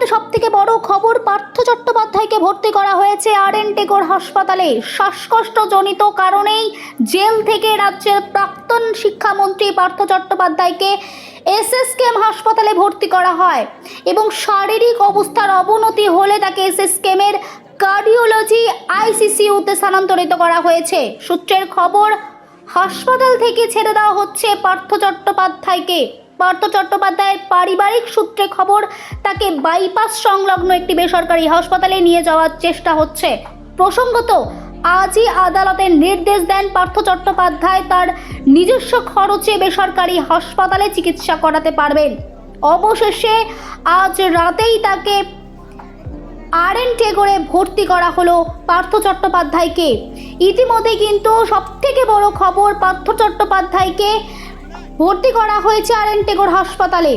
ইতিমধ্যে সব থেকে বড় খবর, পার্থ চট্টোপাধ্যায়কে ভর্তি করা হয়েছে আর এন টেগোর হাসপাতালে। শ্বাসকষ্টজনিত কারণেই জেল থেকে রাজ্যের প্রাক্তন শিক্ষামন্ত্রী পার্থ চট্টোপাধ্যায়কে এসএসকেএম হাসপাতালে ভর্তি করা হয় এবং শারীরিক অবস্থার অবনতি হলে তাকে এসএসকেএমের কার্ডিওলজি আইসিসিউতে স্থানান্তরিত করা হয়েছে। সূত্রের খবর, হাসপাতাল থেকে ছেড়ে দেওয়া হচ্ছে পার্থ চট্টোপাধ্যায়কে। পার্থ চট্টোপাধ্যায়ের পারিবারিক সূত্রে খবর, তাকে বাইপাস সংলগ্ন একটি বেসরকারি হাসপাতালে নিয়ে যাওয়ার চেষ্টা হচ্ছে। প্রসঙ্গত, আজই আদালতের নির্দেশ দেন পার্থ চট্টোপাধ্যায় তার নিজস্ব খরচে বেসরকারি হাসপাতালে চিকিৎসা করাতে পারবেন। অবশেষে, আজ রাতেই তাকে আর এন টেগোরে ভর্তি করা হলো পার্থ চট্টোপাধ্যায়কে। ইতিমধ্যে কিন্তু সবথেকে বড় খবর, পার্থ চট্টোপাধ্যায়কে ভর্তি করা হয়েছে আর এন টেগোর হাসপাতালে।